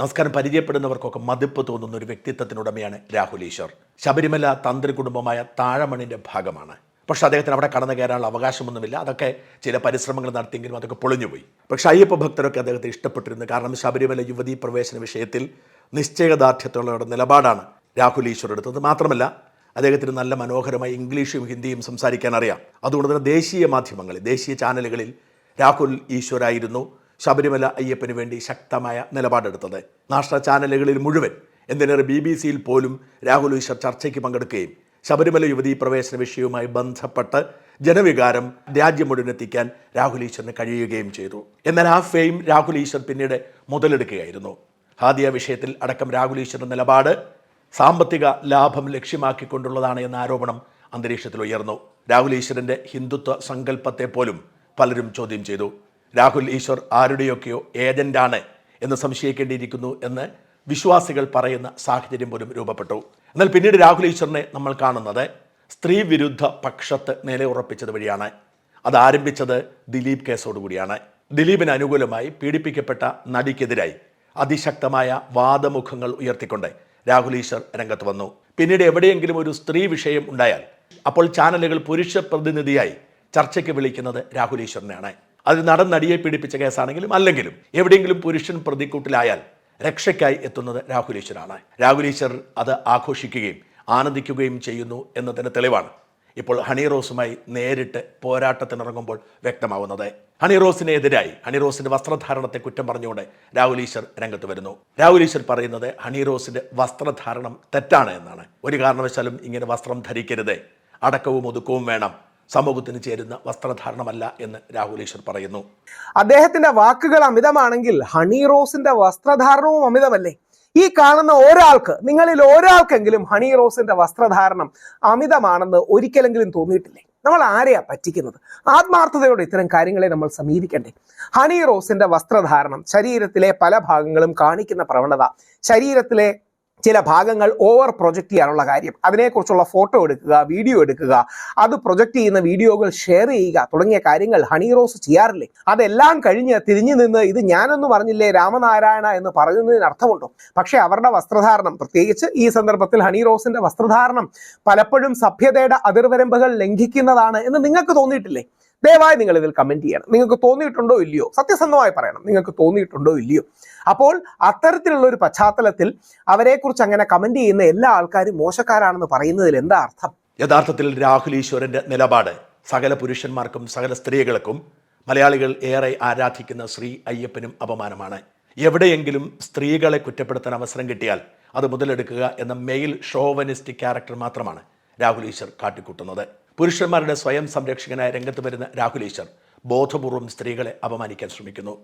നമസ്കാരം. പരിചയപ്പെടുന്നവർക്കൊക്കെ മതിപ്പ് തോന്നുന്ന ഒരു വ്യക്തിത്വത്തിനുടമയാണ് രാഹുൽ ഈശ്വർ. ശബരിമല തന്ത്രി കുടുംബമായ താഴമണിന്റെ ഭാഗമാണ്. പക്ഷെ അദ്ദേഹത്തിന് അവിടെ കടന്നു കയറാനുള്ള അവകാശമൊന്നുമില്ല. അതൊക്കെ ചില പരിശ്രമങ്ങൾ നടത്തിയെങ്കിലും അതൊക്കെ പൊളിഞ്ഞുപോയി. പക്ഷേ അയ്യപ്പ ഭക്തരൊക്കെ അദ്ദേഹത്തെ ഇഷ്ടപ്പെട്ടിരുന്നു. കാരണം ശബരിമല യുവതീ പ്രവേശന വിഷയത്തിൽ നിശ്ചയദാർഢ്യത്തോടെ നിലപാടാണ് രാഹുൽ ഈശ്വർ എടുത്തത്. മാത്രമല്ല അദ്ദേഹത്തിന് നല്ല മനോഹരമായി ഇംഗ്ലീഷും ഹിന്ദിയും സംസാരിക്കാൻ അറിയാം. അതുകൊണ്ട് തന്നെ ദേശീയ മാധ്യമങ്ങളിൽ ദേശീയ ചാനലുകളിൽ രാഹുൽ ഈശ്വരായിരുന്നു. ശബരിമല അയ്യപ്പന് വേണ്ടി ശക്തമായ നിലപാടെടുത്തത്. നാഷണൽ ചാനലുകളിൽ മുഴുവൻ എന്തിനേറെ ബി ബി സിയിൽ പോലും രാഹുൽ ഈശ്വർ ചർച്ചയ്ക്ക് പങ്കെടുക്കുകയും ശബരിമല യുവതീ പ്രവേശന വിഷയവുമായി ബന്ധപ്പെട്ട് ജനവികാരം രാജ്യം മുഴുവനെത്തിക്കാൻ രാഹുൽ ഈശ്വറിന് കഴിയുകയും ചെയ്തു. എന്നാൽ ആ ഫെയിം രാഹുൽ ഈശ്വർ പിന്നീട് മുതലെടുക്കുകയായിരുന്നു. ഹാദിയ വിഷയത്തിൽ അടക്കം രാഹുൽ ഈശ്വറിന്റെ നിലപാട് സാമ്പത്തിക ലാഭം ലക്ഷ്യമാക്കിക്കൊണ്ടുള്ളതാണ് എന്ന ആരോപണം അന്തരീക്ഷത്തിൽ ഉയർന്നു. രാഹുൽ ഈശ്വറിന്റെ ഹിന്ദുത്വ സങ്കല്പത്തെ പോലും പലരും ചോദ്യം ചെയ്തു. രാഹുൽ ഈശ്വർ ആരുടെയൊക്കെയോ ഏജന്റാണ് എന്ന് സംശയിക്കേണ്ടിയിരിക്കുന്നു എന്ന് വിശ്വാസികൾ പറയുന്ന സാഹചര്യം പോലും രൂപപ്പെട്ടു. എന്നാൽ പിന്നീട് രാഹുൽ ഈശ്വറിനെ നമ്മൾ കാണുന്നത് സ്ത്രീ വിരുദ്ധ പക്ഷത്ത് നിലയുറപ്പിച്ചത് വഴിയാണ്. അത് ആരംഭിച്ചത് ദിലീപ് കേസോടുകൂടിയാണ് ദിലീപിന് അനുകൂലമായി പീഡിപ്പിക്കപ്പെട്ട നടിക്കെതിരായി അതിശക്തമായ വാദമുഖങ്ങൾ ഉയർത്തിക്കൊണ്ട് രാഹുൽ ഈശ്വർ രംഗത്ത് വന്നു. പിന്നീട് എവിടെയെങ്കിലും ഒരു സ്ത്രീ വിഷയം ഉണ്ടായാൽ അപ്പോൾ ചാനലുകൾ പുരുഷ പ്രതിനിധിയായി ചർച്ചയ്ക്ക് വിളിക്കുന്നത് രാഹുൽ ഈശ്വറിനെയാണ്. അത് നടൻ നടിയെ പീഡിപ്പിച്ച കേസാണെങ്കിലും അല്ലെങ്കിലും എവിടെയെങ്കിലും പുരുഷൻ പ്രതിക്കൂട്ടിലായാൽ രക്ഷയ്ക്കായി എത്തുന്നത് രാഹുൽ ഈശ്വർ അത് ആഘോഷിക്കുകയും ആനന്ദിക്കുകയും ചെയ്യുന്നു എന്നതിന് തെളിവാണ് ഇപ്പോൾ ഹണി റോസുമായി നേരിട്ട് പോരാട്ടത്തിനിറങ്ങുമ്പോൾ വ്യക്തമാവുന്നത്. ഹണി റോസിനെതിരായി ഹണി റോസിന്റെ വസ്ത്രധാരണത്തെ കുറ്റം പറഞ്ഞുകൊണ്ട് രാഹുൽ ഈശ്വർ രംഗത്ത് വരുന്നു. രാഹുൽ ഈശ്വർ പറയുന്നത് ഹണി റോസിന്റെ വസ്ത്രധാരണം തെറ്റാണ് എന്നാണ്. ഒരു കാരണവശാലും ഇങ്ങനെ വസ്ത്രം ധരിക്കരുത്. അടക്കവും ഒതുക്കവും വേണം. സമൂഹത്തിന് ചേരുന്ന വസ്ത്രധാരണമല്ല എന്ന് രാഹുൽ ഈശ്വർ പറയുന്നു. അദ്ദേഹത്തിന്റെ വാക്കുകൾ അമിതമാണെങ്കിൽ ഹണി റോസിന്റെ വസ്ത്രധാരണവും അമിതമല്ലേ? ഈ കാണുന്ന ഒരാൾക്ക് നിങ്ങളിൽ ഒരാൾക്കെങ്കിലും ഹണി റോസിന്റെ വസ്ത്രധാരണം അമിതമാണെന്ന് ഒരിക്കലെങ്കിലും തോന്നിയിട്ടില്ലേ? നമ്മൾ ആരെയാ പറ്റിക്കുന്നത്? ആത്മാർത്ഥതയോടെ ഇത്തരം കാര്യങ്ങളെ നമ്മൾ സമീപിക്കണ്ടേ? ഹണി റോസിന്റെ വസ്ത്രധാരണം ശരീരത്തിലെ പല ഭാഗങ്ങളും കാണിക്കുന്ന പ്രവണത ശരീരത്തിലെ ചില ഭാഗങ്ങൾ ഓവർ പ്രൊജക്റ്റ് ചെയ്യാനുള്ള കാര്യം. അതിനെക്കുറിച്ചുള്ള ഫോട്ടോ എടുക്കുക വീഡിയോ എടുക്കുക. അത് പ്രൊജക്റ്റ് ചെയ്യുന്ന വീഡിയോകൾ ഷെയർ ചെയ്യുക. തുടങ്ങിയ കാര്യങ്ങൾ ഹണി റോസ് ചെയ്യാറില്ലേ? അതെല്ലാം കഴിഞ്ഞ് തിരിഞ്ഞു നിന്ന് ഇത് ഞാനൊന്നും പറഞ്ഞില്ലേ രാമനാരായണ എന്ന് പറയുന്നതിന് അർത്ഥമുണ്ടോ? പക്ഷേ അവരുടെ വസ്ത്രധാരണം പ്രത്യേകിച്ച് ഈ സന്ദർഭത്തിൽ ഹണി റോസിന്റെ വസ്ത്രധാരണം പലപ്പോഴും സഭ്യതയുടെ അതിർവരമ്പുകൾ ലംഘിക്കുന്നതാണ് എന്ന് നിങ്ങൾക്ക് തോന്നിയിട്ടില്ലേ? ദയവായി നിങ്ങൾ ഇതിൽ കമന്റ് ചെയ്യണം. നിങ്ങൾക്ക് തോന്നിയിട്ടുണ്ടോ ഇല്ലയോ? സത്യസന്ധമായി പറയണം. നിങ്ങൾക്ക് തോന്നിയിട്ടുണ്ടോ ഇല്ലയോ? അപ്പോൾ അത്തരത്തിലുള്ള ഒരു പശ്ചാത്തലത്തിൽ അവരെക്കുറിച്ച് അങ്ങനെ കമന്റ് ചെയ്യുന്ന എല്ലാ ആൾക്കാരും മോശക്കാരാണെന്ന് പറയുന്നതിൽ എന്താ അർത്ഥം? യഥാർത്ഥത്തിൽ രാഹുൽ ഈശ്വരന്റെ നിലപാട് സകല പുരുഷന്മാർക്കും സകല സ്ത്രീകൾക്കും മലയാളികൾ ഏറെ ആരാധിക്കുന്ന ശ്രീ അയ്യപ്പനും അപമാനമാണ്. എവിടെയെങ്കിലും സ്ത്രീകളെ കുറ്റപ്പെടുത്താൻ അവസരം കിട്ടിയാൽ അത് മുതലെടുക്കുക എന്ന മെയിൽ ഷോവനിസ്റ്റിക് ക്യാരക്ടർ മാത്രമാണ് രാഹുൽ ഈശ്വർ കാട്ടിക്കൂട്ടുന്നത്. പുരുഷന്മാരുടെ സ്വയം സംരക്ഷകനായ രംഗത്ത് വരുന്ന രാഹുൽ ഈശ്വർ ബോധപൂർവം സ്ത്രീകളെ അപമാനിക്കാൻ ശ്രമിക്കുന്നു.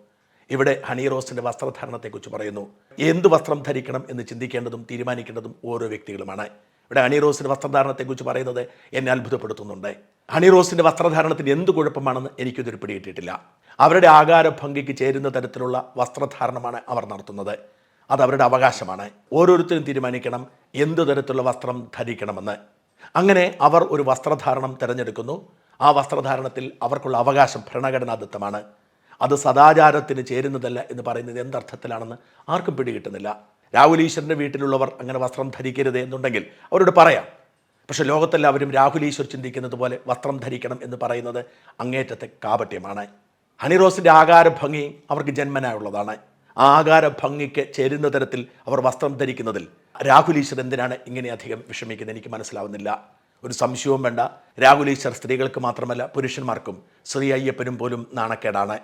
ഇവിടെ ഹണി റോസിന്റെ വസ്ത്രധാരണത്തെക്കുറിച്ച് പറയുന്നു. എന്ത് വസ്ത്രം ധരിക്കണം എന്ന് ചിന്തിക്കേണ്ടതും തീരുമാനിക്കേണ്ടതും ഓരോ വ്യക്തികളുമാണ്. ഇവിടെ ഹണി റോസിന്റെ വസ്ത്രധാരണത്തെക്കുറിച്ച് പറയുന്നത് എന്നെ അത്ഭുതപ്പെടുത്തുന്നുണ്ട്. ഹണി റോസിന്റെ വസ്ത്രധാരണത്തിന് എന്ത് കുഴപ്പമാണെന്ന് എനിക്കിതൊരു പിടികിട്ടിയിട്ടില്ല. അവരുടെ ആകാരഭംഗിക്ക് ചേരുന്ന തരത്തിലുള്ള വസ്ത്രധാരണമാണ് അവർ നടത്തുന്നത്. അത് അവരുടെ അവകാശമാണ്. ഓരോരുത്തരും തീരുമാനിക്കണം എന്ത് തരത്തിലുള്ള വസ്ത്രം ധരിക്കണമെന്ന്. അങ്ങനെ അവർ ഒരു വസ്ത്രധാരണം തിരഞ്ഞെടുക്കുന്നു. ആ വസ്ത്രധാരണത്തിൽ അവർക്കുള്ള അവകാശം ഭരണഘടനാദത്തമാണ് അത് സദാചാരത്തിന് ചേരുന്നതല്ല എന്ന് പറയുന്നത് എന്തർത്ഥത്തിലാണെന്ന് ആർക്കും പിടികിട്ടുന്നില്ല. രാഹുൽ ഈശ്വറിന്റെ വീട്ടിലുള്ളവർ അങ്ങനെ വസ്ത്രം ധരിക്കരുത് എന്നുണ്ടെങ്കിൽ അവരോട് പറയാം. പക്ഷെ ലോകത്തെല്ലാവരും രാഹുൽ ഈശ്വർ ചിന്തിക്കുന്നത് പോലെ വസ്ത്രം ധരിക്കണം എന്ന് പറയുന്നത് അങ്ങേറ്റത്തെ കാപട്യമാണ്. ഹണിറോസിന്റെ ആകാരഭംഗി അവർക്ക് ജന്മനായുള്ളതാണ്. ആ ആകാരഭംഗിക്ക് ചേരുന്ന തരത്തിൽ അവർ വസ്ത്രം ധരിക്കുന്നതിൽ രാഹുൽ ഈശ്വർ എന്തിനാണ് ഇങ്ങനെ അധികം വിഷമിക്കുന്നത്? എനിക്ക് മനസ്സിലാവുന്നില്ല. ഒരു സംശയവും വേണ്ട. രാഹുൽ ഈശ്വർ സ്ത്രീകൾക്ക് മാത്രമല്ല പുരുഷന്മാർക്കും ശ്രീ അയ്യപ്പനും പോലും നാണക്കേടാണ്.